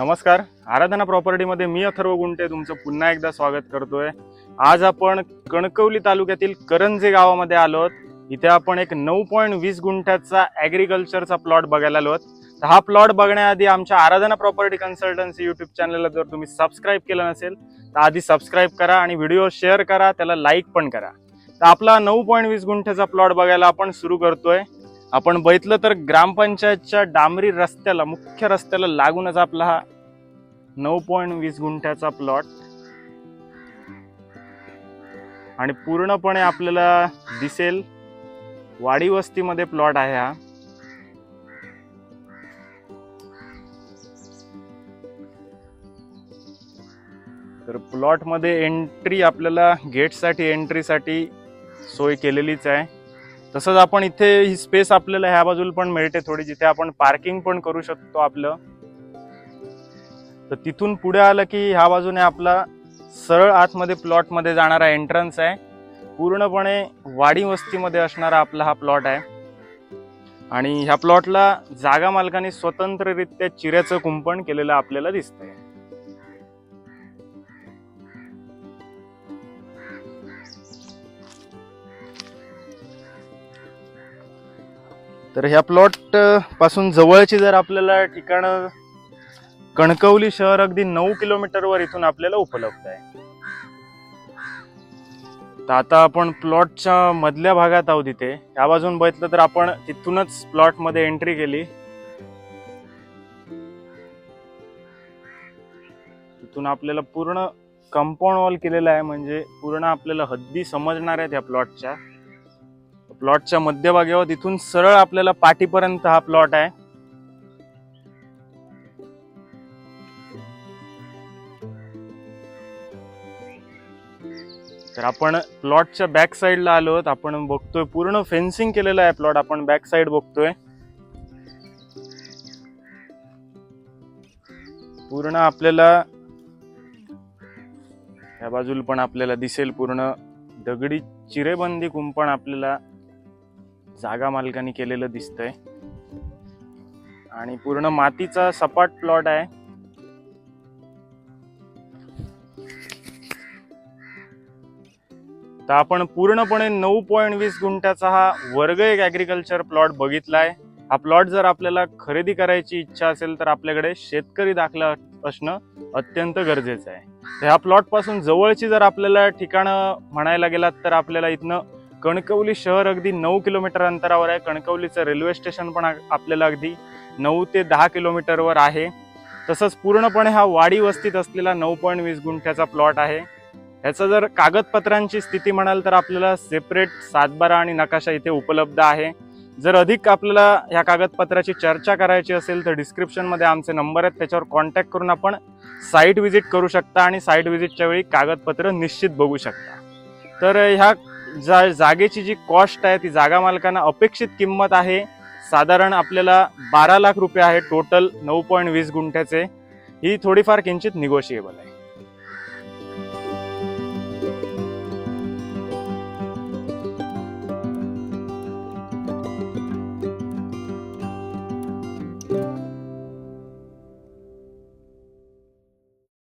नमस्कार. आराधना प्रॉपर्टीमध्ये मी अथर्व गुंटे तुमचं पुन्हा एकदा स्वागत करतोय. आज आपण कणकवली तालुक्यातील करंजे गावामध्ये आलो आहोत. इथे आपण एक नऊ पॉईंट वीस गुंठ्याचा ॲग्रिकल्चरचा प्लॉट बघायला आलो तर हा प्लॉट बघण्याआधी आमच्या आराधना प्रॉपर्टी कन्सल्टन्सी यूट्यूब चॅनलला जर तुम्ही सबस्क्राईब केलं नसेल तर आधी सबस्क्राईब करा आणि व्हिडिओ शेअर करा त्याला लाईक पण करा. तर आपला नऊ पॉईंट वीस गुंठ्याचा प्लॉट बघायला आपण सुरू करतोय. आपण बघितलं तर ग्रामपंचायतच्या डांबरी रस्त्याला मुख्य रस्त्याला लागूनच आपला हा नऊ पॉईंट वीस गुंठ्याचा प्लॉट. आणि पूर्णपणे आपल्याला दिसेल वाडी वस्तीमध्ये प्लॉट आहे हा. तर प्लॉटमध्ये एंट्री आपल्याला गेटसाठी एंट्रीसाठी सोय केलेलीच आहे. तसंच आपण इथे ही स्पेस आपल्याला ह्या बाजूला पण मिळते थोडी जिथे आपण पार्किंग पण करू शकतो आपलं. तर तिथून पुढे आलं की ह्या बाजूने आपला सरळ आतमध्ये प्लॉटमध्ये जाणारा एंट्रन्स आहे. पूर्णपणे वाडी वस्तीमध्ये असणारा आपला हा प्लॉट आहे. आणि ह्या प्लॉटला जागा मालकाने स्वतंत्ररित्या चिऱ्याचं कुंपण केलेलं आपल्याला दिसतंय. तर ह्या प्लॉटपासून जवळची जर आपल्याला ठिकाणं कणकवली शहर अगदी नऊ किलोमीटरवर इथून आपल्याला उपलब्ध आहे. तर आता आपण प्लॉटच्या मधल्या भागात आहोत इथे. या बाजून बघितलं तर आपण तिथूनच प्लॉटमध्ये एंट्री केली. तिथून आपल्याला पूर्ण कंपाऊंड वॉल केलेला आहे म्हणजे पूर्ण आपल्याला हद्दी समजणार आहेत या प्लॉटच्या प्लॉटच्या मध्यभागेवर तिथून सरळ आपल्याला पाठीपर्यंत हा प्लॉट आहे. तर आपण प्लॉटच्या बॅक साईडला आलो आहोत. आपण बघतोय पूर्ण फेन्सिंग केलेलं आहे प्लॉट. आपण बॅक साईड बघतोय. पूर्ण आपल्याला या बाजूला पण आपल्याला दिसेल पूर्ण दगडी चिरेबंदी कुंपण आपल्याला जागा मालकाने केलेलं दिसतंय. आणि पूर्ण मातीचा सपाट प्लॉट आहे. तर आपण पूर्णपणे नऊ पॉईंट वीस गुंठ्याचा हा वर्ग एक ॲग्रिकल्चर प्लॉट बघितलाय. हा प्लॉट जर आपल्याला खरेदी करायची इच्छा असेल तर आपल्याकडे शेतकरी दाखला असणं अत्यंत गरजेचं आहे. तर ह्या प्लॉटपासून जवळची जर आपल्याला ठिकाणं म्हणायला गेलात तर आपल्याला इथनं कणकवली शहर अगदी नऊ किलोमीटर अंतरावर आहे. कणकवलीचं रेल्वे स्टेशन पण आपल्याला अगदी नऊ ते दहा किलोमीटरवर आहे. तसंच पूर्णपणे हा वाडी वस्तीत असलेला नऊ पॉईंट वीस गुंठ्याचा प्लॉट आहे. ह्याचं जर कागदपत्रांची स्थिती म्हणाल तर आपल्याला सेपरेट सातबारा आणि नकाशा इथे उपलब्ध आहे. जर अधिक आपल्याला ह्या कागदपत्राची चर्चा करायची असेल तर डिस्क्रिप्शनमध्ये आमचे नंबर आहेत. त्याच्यावर कॉन्टॅक्ट करून आपण साईट व्हिजिट करू शकता आणि साईट व्हिजिटच्या वेळी कागदपत्र निश्चित बघू शकता. तर ह्या जा जागेची जी कॉस्ट आहे ती जागा मालकांना अपेक्षित किंमत आहे. साधारण आपल्याला बारा लाख रुपये आहे टोटल नऊ पॉईंट वीस गुंठ्याचे. ही थोडीफार किंचित निगोशिएबल आहे.